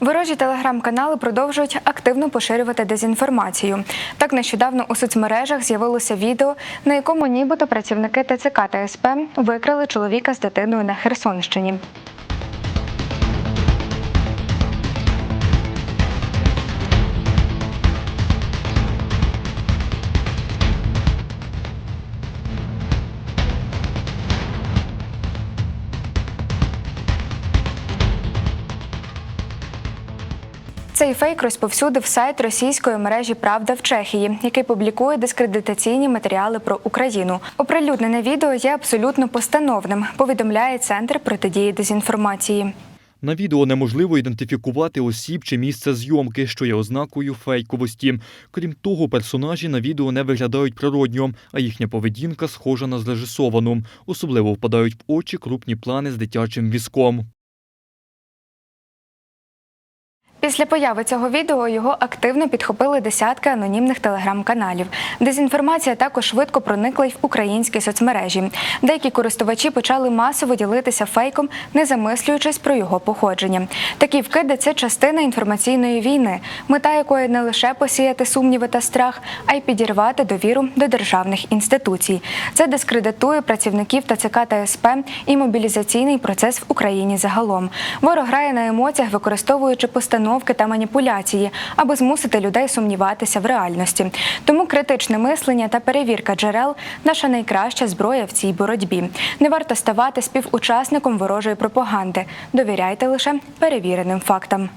Ворожі телеграм-канали продовжують активно поширювати дезінформацію. Так нещодавно у соцмережах з'явилося відео, на якому нібито працівники ТЦК та СП викрали чоловіка з дитиною на Херсонщині. Цей фейк розповсюдив сайт російської мережі Правда в Чехії, який публікує дискредитаційні матеріали про Україну. Оприлюднене відео є абсолютно постановним. Повідомляє центр протидії дезінформації. На відео неможливо ідентифікувати осіб чи місце зйомки, що є ознакою фейковості. Крім того, персонажі на відео не виглядають природньо, а їхня поведінка схожа на зрежисовану. Особливо впадають в очі крупні плани з дитячим візком. Після появи цього відео його активно підхопили десятки анонімних телеграм-каналів. Дезінформація також швидко проникла й в українські соцмережі. Деякі користувачі почали масово ділитися фейком, не замислюючись про його походження. Такі вкиди це частина інформаційної війни, мета якої не лише посіяти сумніви та страх, а й підірвати довіру до державних інституцій. Це дискредитує працівників ТЦК та СП і мобілізаційний процес в Україні загалом. Ворог грає на емоціях, використовуючи постановки та маніпуляції, аби змусити людей сумніватися в реальності. Тому критичне мислення та перевірка джерел наша найкраща зброя в цій боротьбі. Не варто ставати співучасником ворожої пропаганди. Довіряйте лише перевіреним фактам.